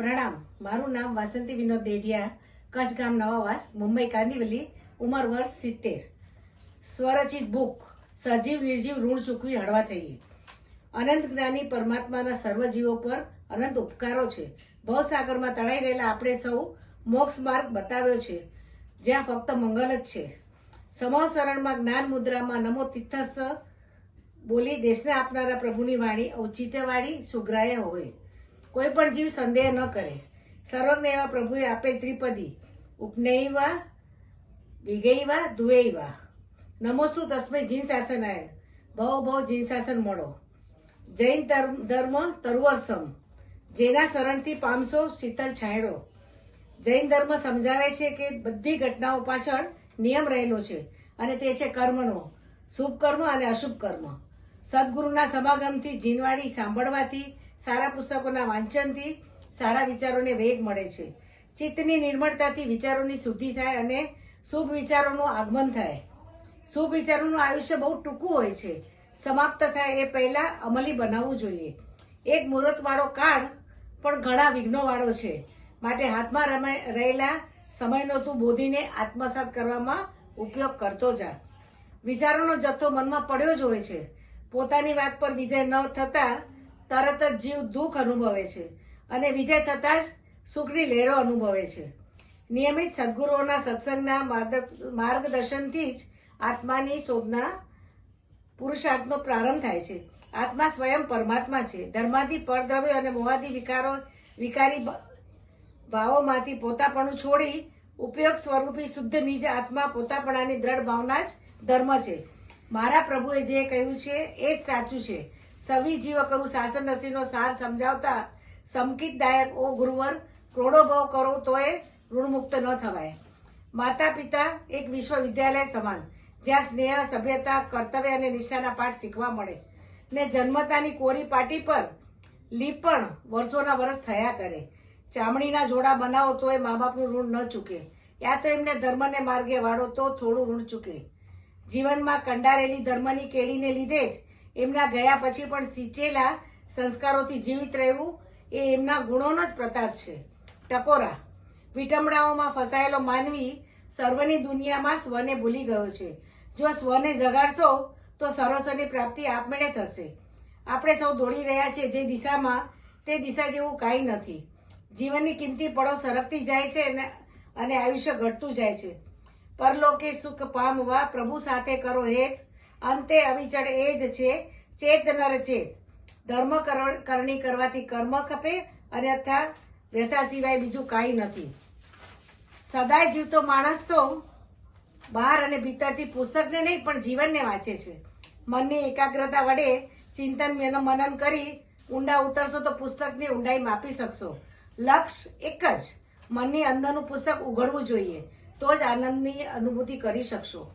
પ્રણામ. મારું નામ વાસંતી વિનોદ દેઢિયા, કચ્છ ગામ નવાવાસ, મુંબઈ કાંદીવલી, ઉંમર વર્ષ સિત્તેર. સ્વરચિત બુક, સજીવ નિર્જીવ ઋણ ચૂકવી હળવા થઈએ. અનંત જ્ઞાની પરમાત્માના સર્વ જીવો પર અનંત ઉપકારો છે. ભવસાગરમાં તણાઈ રહેલા આપણે સૌ મોક્ષ માર્ગ બતાવ્યો છે. જ્યાં ફક્ત મંગલ જ છે. સમવસરણમાં જ્ઞાન મુદ્રામાં નમો તિથસ્થ બોલી દેશને આપનારા પ્રભુની વાણી ઔચિત્યવાળી સુગ્રાહ્ય હોય. કોઈ પણ જીવ સંદેહ ન કરે. સર્વજ્ઞ એવા પ્રભુએ આપેલ ત્રિપદી. ઉપનૈવા વિગૈવા ધુવૈવા નમોસ્તુ તસ્મૈ જીન શાસનાય ભવ ભવ જીન શાસન મળો. જૈન ધર્મ તરુવરસમ જેના શરણથી પામશો શીતલ છાંયડો. જૈન ધર્મ સમજાવે છે કે બધી ઘટનાઓ પાછળ નિયમ રહેલો છે અને તે છે કર્મનો. શુભ કર્મ અને અશુભ કર્મ સદગુરુના સમાગમથી જીનવાણી સાંભળવાથી, સારા પુસ્તકોના વાંચનથી સારા વિચારોને વેગ મળે છે. ચિત્તની નિર્મળતાથી વિચારોની શુદ્ધિ થાય અને શુભ વિચારોનું આગમન થાય. શુભ વિચારોનું આયુષ્ય બહુ ટૂંકું હોય છે. સમાપ્ત થાય એ પહેલા અમલી બનાવવું જોઈએ. એક મુહૂર્તવાળો કાળ પણ ઘણા વિઘ્નોવાળો છે. માટે હાથમાં રમાય, રહેલા સમયનો તું બોધીને આત્મસાત કરવામાં ઉપયોગ કરતો જા. વિચારોનો જથ્થો મનમાં પડ્યો જ હોય છે. પોતાની વાત પર વિજય ન થતા તરત જ જીવ દુઃખ અનુભવે છે અને વિજય થતાં જ સુખની લહેરો અનુભવે છે. નિયમિત સદગુરુઓના સત્સંગના માર્ગદર્શનથી જ આત્માની શોધના પુરુષાર્થનો પ્રારંભ થાય છે. આત્મા સ્વયં પરમાત્મા છે. ધર્માથી પરદ્રવ્ય અને મોહાદી વિકારો, વિકારી ભાવોમાંથી પોતાપણું છોડી ઉપયોગ સ્વરૂપી શુદ્ધ નિજ આત્મા પોતાપણાની દ્રઢ ભાવના જ ધર્મ છે. મારા પ્રભુએ જે કહ્યું છે, એ જ સાચું છે. સવી જીવ કરું શાસન રસીનો સાર સમજાવતા સમકિતદાયક ઓ ગુરુવર, ક્રોડો ભાવ કરો તોય ઋણમુક્ત ન થવાય. માતા પિતા એક વિશ્વવિદ્યાલય સમાન, જ્યાં સ્નેહ, સભ્યતા, કર્તવ્ય અને નિષ્ઠાના પાઠ શીખવા મળે. ને જન્મતાની કોરી પાટી પર લીપણ વર્ષોના વર્ષ થયા કરે. ચામડીના જોડા બનાવો તોય મા બાપનું ઋણ ન ચૂકે. યા તો એમને ધર્મને માર્ગે વાળો તો થોડું ઋણ ચૂકે. જીવનમાં કંડારેલી ધર્મની કેડીને લીધે જ એમના ગયા પછી પણ સિંચેલા સંસ્કારોથી જીવિત રહેવું એ એમના ગુણોનો જ પ્રતાપ છે. ટકોરા વિટમડાઓમાં ફસાયેલો માનવી સર્વની દુનિયામાં સ્વને ભૂલી ગયો છે. જો સ્વને જગાડશો, તો સરસોની પ્રાપ્તિ આપમેળે થશે. આપણે સૌ દોડી રહ્યા છીએ જે દિશામાં, તે દિશા જેવું કાંઈ નથી. જીવનની કિંમતી પળો સરકતી જાય છે અને આયુષ્ય ઘટતું જાય છે. પરલોકે સુખ પામવા પ્રભુ સાથે કરો હેત. અંતે અવિચળ એ જ છે, ચેત નર ચેત ધર્મ કરણી કરવાથી કર્મ ખપે અને અથા વ્યથા સિવાય બીજું કાંઈ નથી. સદાય જીવતો માણસ તો બહાર અને ભીતરથી પુસ્તકને નહીં, પણ જીવનને વાંચે છે. મનની એકાગ્રતા વડે ચિંતન મેન- મનન કરી ઊંડા ઉતરશો તો પુસ્તકની ઊંડાઈ માપી શકશો. લક્ષ્ય એક જ, મનની અંદરનું પુસ્તક ઉઘડવું જોઈએ. તો જ આનંદની અનુભૂતિ કરી શકશો.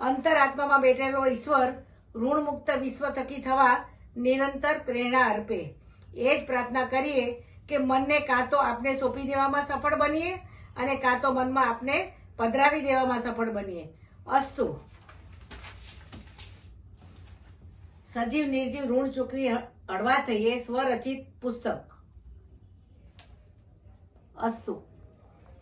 અંતરાત્મામાં બેઠેલો ઈશ્વર ઋણમુક્ત વિશ્વ થકી થવા નિરંતર પ્રેરણા અર્પે. એ જ પ્રાર્થના કરીએ કે મનને કાં તો આપને સોંપી દેવામાં સફળ બનીએ અને કાં તો મનમાં આપને પધરાવી દેવામાં સફળ બનીએ. અસ્તુ. સજીવ નિર્જીવ ઋણ ચૂકવી હળવા થઈએ, સ્વરચિત પુસ્તક. અસ્તુ.